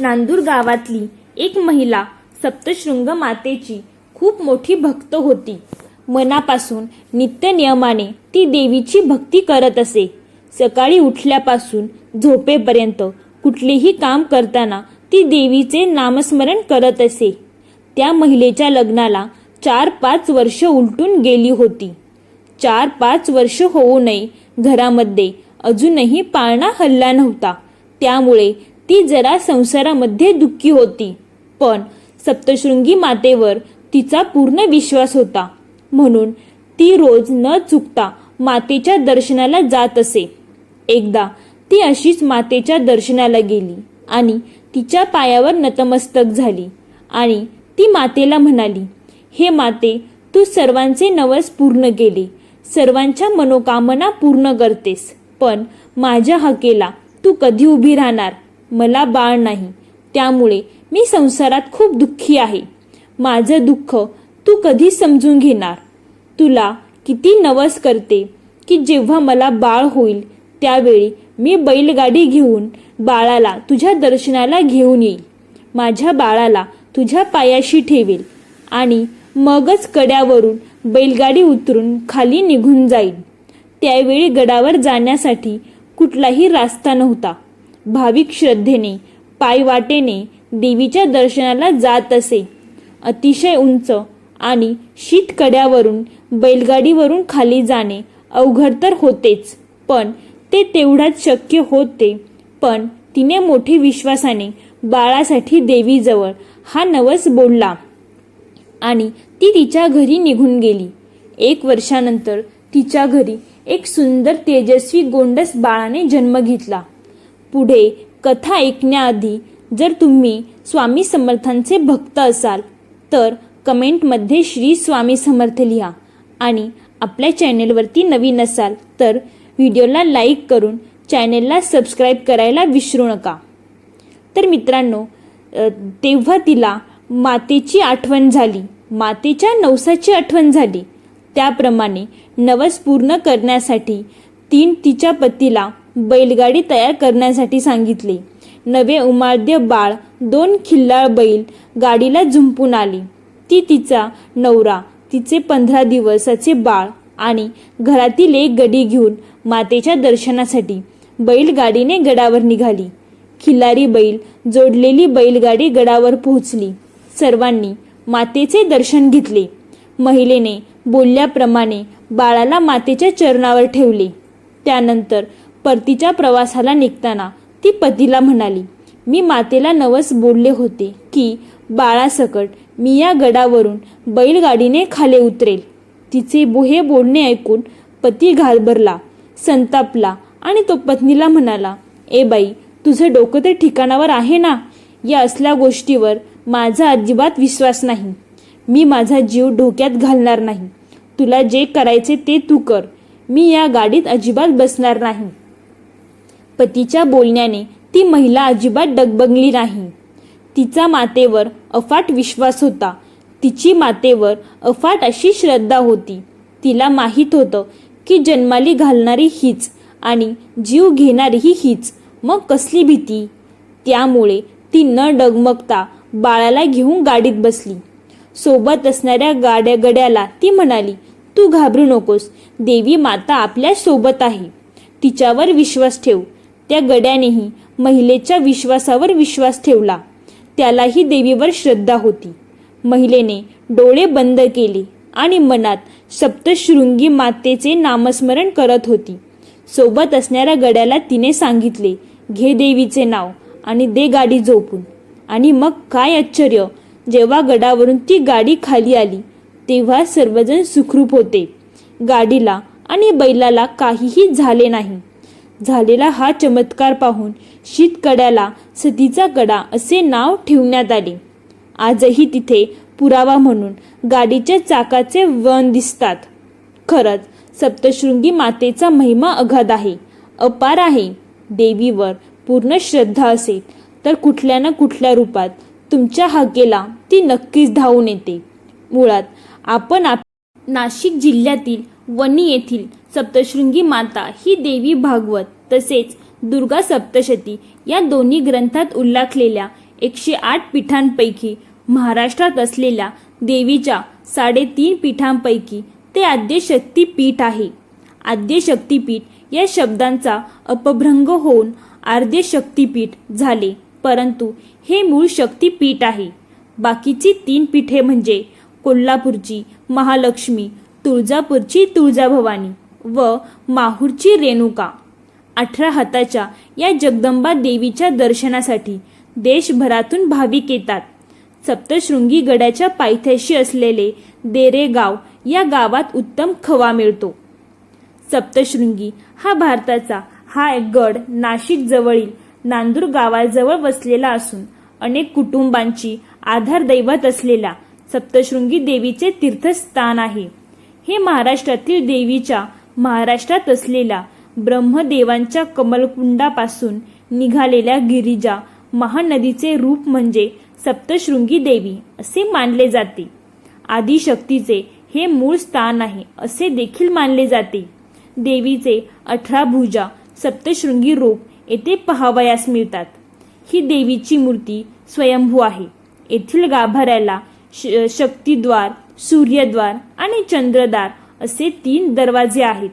नांदूर गावातली एक महिला सप्तशृंग मातेची खूप मोठी भक्त होती. मनापासून नित्य नियमाने ती देवीची भक्ती करत असे. सकाळी उठल्यापासून झोपेपर्यंत कुठलेही काम करताना ती देवीचे नामस्मरण करत असे. त्या महिलेच्या लग्नाला चार पाच वर्ष उलटून गेली होती. चार पाच वर्ष होऊ नये घरामध्ये अजूनही पाळणा हल्ला नव्हता. त्यामुळे ती जरा संसारामध्ये दुःखी होती. पण सप्तशृंगी मातेवर तिचा पूर्ण विश्वास होता. म्हणून ती रोज न चुकता मातेच्या दर्शनाला जात असे. एकदा ती अशीच मातेच्या दर्शनाला गेली आणि तिच्या पायावर नतमस्तक झाली आणि ती मातेला म्हणाली हे माते तू सर्वांचे नवस पूर्ण केले. सर्वांच्या मनोकामना पूर्ण करतेस. पण माझ्या हकेला तू कधी उभी राहणार? मला बाळ नाही. त्यामुळे मी संसारात खूप दुःखी आहे. माझं दुःख तू कधी समजून घेणार. तुला किती नवस करते की जेव्हा मला बाळ होईल त्यावेळी मी बैलगाडी घेऊन बाळाला तुझ्या दर्शनाला घेऊन येईल. माझ्या बाळाला तुझ्या पायाशी ठेवेल आणि मगच कड्यावरून बैलगाडी उतरून खाली निघून जाईल. त्यावेळी गडावर जाण्यासाठी कुठलाही रास्ता नव्हता. भाविक श्रद्धेने पायवाटेने देवीच्या दर्शनाला जात असे. अतिशय उंच आणि शीतकड्यावरून बैलगाडीवरून खाली जाणे अवघड तर होतेच पण ते तेवढ्याच शक्य होते. पण तिने मोठे विश्वासाने बाळासाठी देवीजवळ हा नवस बोलला आणि ती तिच्या घरी निघून गेली. एक वर्षानंतर तिच्या घरी एक सुंदर तेजस्वी गोंडस बाळाने जन्म घेतला. पुढे कथा ऐकण्याआधी जर तुम्ही स्वामी समर्थांचे भक्त असाल तर कमेंटमध्ये श्री स्वामी समर्थ लिहा. आणि आपल्या चॅनेलवरती नवीन असाल तर व्हिडिओला लाईक करून चॅनेलला सबस्क्राईब करायला विसरू नका. तर मित्रांनो तेव्हा तिला मातेची आठवण झाली. मातेच्या नवसाची आठवण झाली. त्याप्रमाणे नवस पूर्ण करण्यासाठी तीन तिच्या पतीला बैलगाडी तयार करण्यासाठी सांगितले. नवे उमाद्य बाळ दोन खिल्लाळ बैल गाडीला झुंपून आली. ती तिचा नवरा तिचे पंधरा दिवसाचे बाळ आणि घरातील एक गडी घेऊन मातेच्या दर्शनासाठी बैलगाडीने गडावर निघाली. खिल्लारी बैल जोडलेली बैलगाडी गडावर पोहोचली. सर्वांनी मातेचे दर्शन घेतले. महिलेने बोलल्याप्रमाणे बाळाला मातेच्या चरणावर ठेवले. त्यानंतर परतीच्या प्रवासाला निघताना ती पतीला म्हणाली मी मातेला नवस बोलले होते की बाळासकट मी या गडावरून बैलगाडीने खाली उतरेल. तिचे बोहे बोलणे ऐकून पती घालभरला संतापला आणि तो पत्नीला म्हणाला ए बाई तुझं डोकं तर ठिकाणावर आहे ना? या असल्या गोष्टीवर माझा अजिबात विश्वास नाही. मी माझा जीव डोक्यात घालणार नाही. तुला जे करायचे ते तू कर. मी या गाडीत अजिबात बसणार नाही. पतीच्या बोलण्याने ती महिला अजिबात डगबगली नाही. तिचा मातेवर अफाट विश्वास होता. तिची मातेवर अफाट अशी श्रद्धा होती. तिला माहीत होतं की जन्माली घालणारी हीच आणि जीव घेणारीही हीच मग कसली भीती? त्यामुळे ती न डगमगता बाळाला घेऊन गाडीत बसली. सोबत असणाऱ्या गाड्या गड्याला ती म्हणाली तू घाबरू नकोस. देवी माता आपल्यासोबत आहे. तिच्यावर विश्वास ठेव. त्या गड्यानेही महिलेच्या विश्वासावर विश्वास ठेवला. त्यालाही देवीवर श्रद्धा होती. महिलेने डोळे बंद केले आणि मनात सप्तशृंगी मातेचे नामस्मरण करत होती. सोबत असणाऱ्या गड्याला तिने सांगितले घे देवीचे नाव आणि दे गाडी झोपून. आणि मग काय आश्चर्य जेव्हा गडावरून ती गाडी खाली आली तेव्हा सर्वजण सुखरूप होते. गाडीला आणि बैलाला काहीही झाले नाही. झालेला हा चमत्कार पाहून शीतकड्याला सतीचा कडा असे नाव ठेवण्यात आले. आजही तिथे पुरावा म्हणून गाडीच्या चाकाचे वन दिसतात. खरंच सप्तशृंगी मातेचा महिमा अगाध आहे अपार आहे. देवीवर पूर्ण श्रद्धा असेल तर कुठल्या ना कुठल्या रूपात तुमच्या हाकेला ती नक्कीच धावून येते. मुळात आपण आप नाशिक जिल्ह्यातील वणी येथील सप्तशृंगी माता ही देवी भागवत तसेच दुर्गा सप्तशती या दोन्ही ग्रंथात उल्लेखलेल्या एकशे आठ पीठांपैकी महाराष्ट्रात असलेल्या देवीच्या साडेतीन पीठांपैकी ते आद्यशक्ती पीठ आहे. आद्यशक्तीपीठ या शब्दांचा अपभ्रंग होऊन आर्द्य शक्तीपीठ झाले परंतु हे मूळ शक्तीपीठ आहे. बाकीची तीन पीठे म्हणजे कोल्हापूरची महालक्ष्मी तुळजापूरची तुळजाभवानी व माहूरची रेणुका. अठरा हाताच्या या जगदंबा देवीच्या दर्शनासाठी देशभरातून भाविक येतात. सप्तशृंगी गडाच्या पायथ्याशी असलेले देरेगाव या गावात उत्तम खवा मिळतो. सप्तशृंगी हा भारताचा हा एक गड नाशिक जवळील नांदूर गावाजवळ वसलेला असून अनेक कुटुंबांची आधार दैवत असलेल्या सप्तशृंगी देवीचे तीर्थस्थान आहे. हे महाराष्ट्रातील देवीच्या महाराष्ट्रात असलेल्या ब्रह्मदेवांच्या कमलकुंडापासून निघालेल्या गिरिजा महानदीचे रूप म्हणजे सप्तशृंगी देवी असे मानले जाते. आदिशक्तीचे हे मूळ स्थान आहे असे देखील मानले जाते. देवीचे अठरा भुजा सप्तशृंगी रूप येथे पहावयास मिळतात. ही देवीची मूर्ती स्वयंभू आहे. येथील गाभाऱ्याला श- शक्तिद्वार सूर्यद्वार आणि चंद्रद्वार असे तीन दरवाजे आहेत.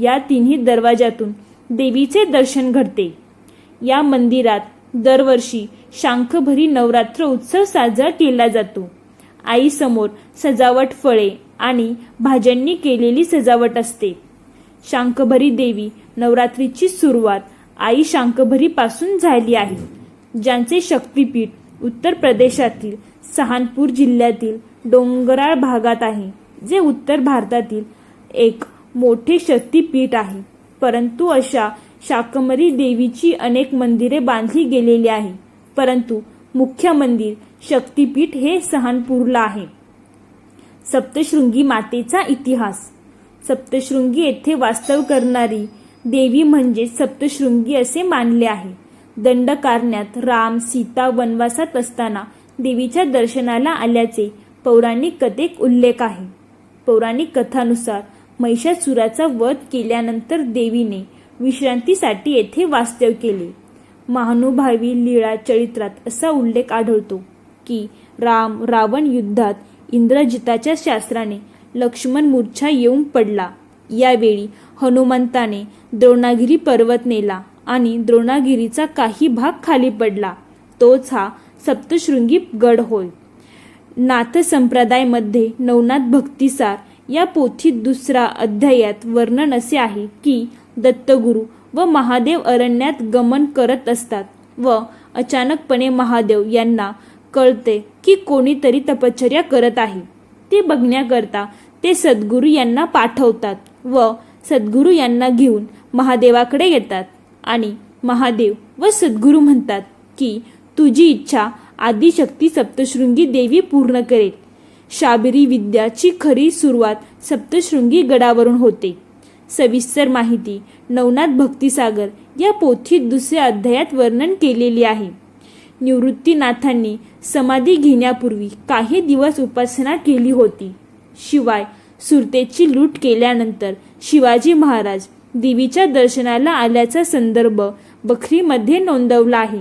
या तिन्ही दरवाजातून देवीचे दर्शन घडते. या मंदिरात दरवर्षी शांखभरी नवरात्र उत्सव साजरा केला जातो. आईसमोर सजावट फळे आणि भाज्यांनी केलेली सजावट असते. शांखभरी देवी नवरात्रीची सुरुवात आई शांखभरीपासून झाली आहे. ज्यांचे शक्तीपीठ उत्तर प्रदेशातील सहानपूर जिल्ह्यातील डोंगराळ भागात आहे जे उत्तर भारतातील एक मोठे शक्तीपीठ आहे. परंतु अशा शाकंभरी देवीची अनेक मंदिरे बांधली गेलेली आहे. परंतु मुख्य मंदिर शक्तीपीठ हे सहानपूरला आहे. सप्तशृंगी मातेचा इतिहास. सप्तशृंगी येथे वास्तव करणारी देवी म्हणजे सप्तशृंगी असे मानले आहे. दंडकारण्यात राम सीता वनवासात असताना देवीच्या दर्शनाला आल्याचे पौराणिक कथेत उल्लेख आहे. पौराणिक कथानुसार महिषासुराचा वध केल्यानंतर देवीने विश्रांतीसाठी येथे वास्तव्य केले. महानुभावी लीळा चरित्रात असा उल्लेख आढळतो की राम रावण युद्धात इंद्रजिताच्या शास्त्राने लक्ष्मण मूर्छा येऊन पडला. यावेळी हनुमंताने द्रोणागिरी पर्वत नेला. आणि द्रोणागिरीचा काही भाग खाली पडला. तोच हा सप्तशृंगी गड होय. नाथ संप्रदायमध्ये नवनाथ भक्तिसार या पोथीत दुसरा अध्यायात वर्णन असे आहे की दत्तगुरु व महादेव अरण्यात गमन करत असतात व अचानकपणे महादेव यांना कळते की कोणीतरी तपश्चर्या करत आहे. ते बघण्याकरता ते सद्गुरू यांना पाठवतात व सद्गुरू यांना घेऊन महादेवाकडे येतात. आणि महादेव व सद्गुरू म्हणतात की तुझी इच्छा आदिशक्ती सप्तशृंगी देवी पूर्ण करेल. शाबरी विद्याची खरी सुरुवात सप्तशृंगी गडावरून होते. सविस्तर माहिती नवनाथ भक्तिसागर या पोथीत दुसऱ्या अध्यायात वर्णन केलेली आहे. निवृत्तीनाथांनी समाधी घेण्यापूर्वी काही दिवस उपासना केली होती. शिवाय सुरतेची लूट केल्यानंतर शिवाजी महाराज देवीच्या दर्शनाला आल्याचा संदर्भ बखरीमध्ये नोंदवला आहे.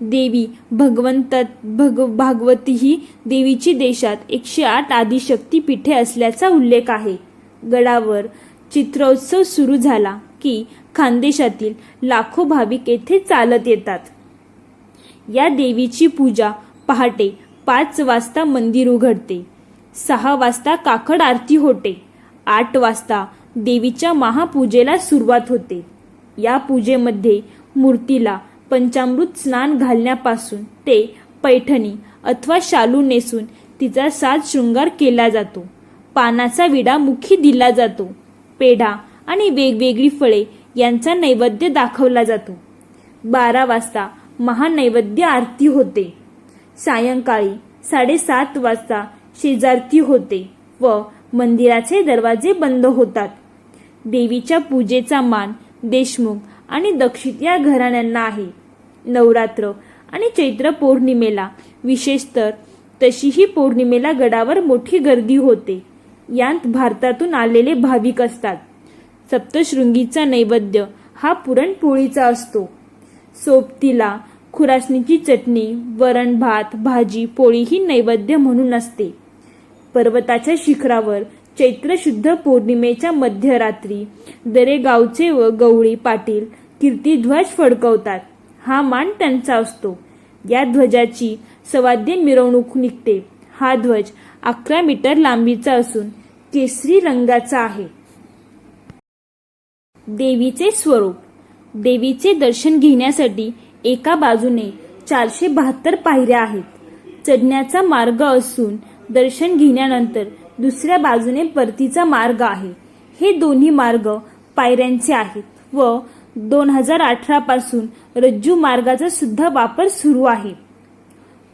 देवी भगवंतात भग भागवती ही देवीची देशात एकशे आठ आदिशक्ती पीठे असल्याचा उल्लेख आहे. गडावर चित्रोत्सव सुरू झाला की खानदेशातील लाखो भाविक येथे चालत येतात. या देवीची पूजा पहाटे पाच वाजता मंदिर उघडते. सहा वाजता काकड आरती होते. आठ वाजता देवीच्या महापूजेला सुरुवात होते. या पूजेमध्ये मूर्तीला पंचामृत स्नान घालण्यापासून ते पैठणी अथवा शालू नेसून तिचा साज शृंगार केला जातो. पानाचा विडा मुखी दिला जातो. पेढा आणि वेगवेगळी फळे यांचा नैवेद्य दाखवला जातो. बारा वाजता महानैवेद्य आरती होते. सायंकाळी साडेसात वाजता शेजारती होते व मंदिराचे दरवाजे बंद होतात. देवीच्या पूजेचा मान देशमुख आणि दक्षित या घराण्यांना आहे. नवरात्र आणि चैत्र पौर्णिमेला विशेषतर तशीही पौर्णिमेला गडावर मोठी गर्दी होते. यांत भारतातून आलेले भाविक असतात. सप्तशृंगीचा नैवेद्य हा पुरणपोळीचा असतो. सोबतीला खुरासणीची चटणी वरण भात भाजी पोळी ही नैवेद्य म्हणून असते. पर्वताच्या शिखरावर चैत्र शुद्ध पौर्णिमेच्या मध्यरात्री दरेगावचे व गवळी पाटील कीर्तीध्वज फडकवतात. हा मान त्यांचा असतो. या ध्वजाची सवाद्य मिरवणूक निघते. हा ध्वज अकरा मीटर लांबीचा असून केसरी रंगाचा आहे. देवीचे स्वरूप. देवीचे दर्शन घेण्यासाठी एका बाजूने चारशे बहात्तर पायऱ्या आहेत. चढण्याचा मार्ग असून दर्शन घेण्यानंतर दुसऱ्या बाजूने परतीचा मार्ग आहे. हे दोन्ही मार्ग पायऱ्यांचे आहेत व दोन हजार अठरा पासून रज्जू मार्गाचा सुद्धा वापर सुरू आहे.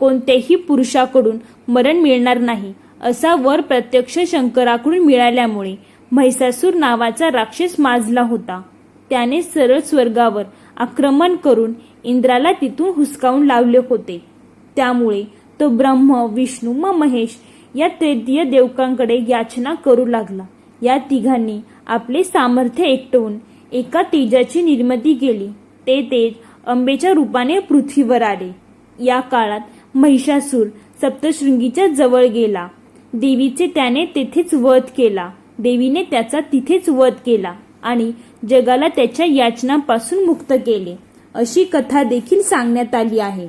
कोणत्याही पुरुषाकडून मरण मिळणार नाही असा वर प्रत्यक्ष शंकराकडून मिळाल्यामुळे म्हैसासूर नावाचा राक्षस माजला होता. त्याने सरळ स्वर्गावर आक्रमण करून इंद्राला तिथून हुसकावून लावले होते. त्यामुळे तो ब्रह्म विष्णू व महेश या तृतीय देवकांकडे याचना करू लागला. या तिघांनी आपले सामर्थ्य एकटवून एका तेजाची निर्मिती केली. ते तेज अंबेच्या रूपाने पृथ्वीवर आले. या काळात महिषासूर सप्तशृंगीच्या जवळ गेला. देवीचे त्याने तेथेच वध केला. देवीने त्याचा तिथेच वध केला आणि जगाला त्याच्या याचनापासून मुक्त केले. अशी कथा देखील सांगण्यात आली आहे.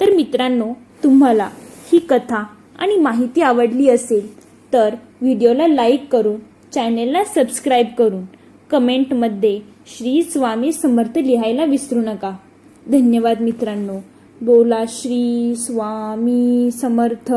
तर मित्रांनो तुम्हाला ही कथा आणि माहिती आवडली असेल तर व्हिडिओला लाईक करून चॅनेलला सबस्क्राईब करून कमेंटमध्ये श्री स्वामी समर्थ लिहायला विसरू नका. धन्यवाद मित्रांनो. बोला श्री स्वामी समर्थ.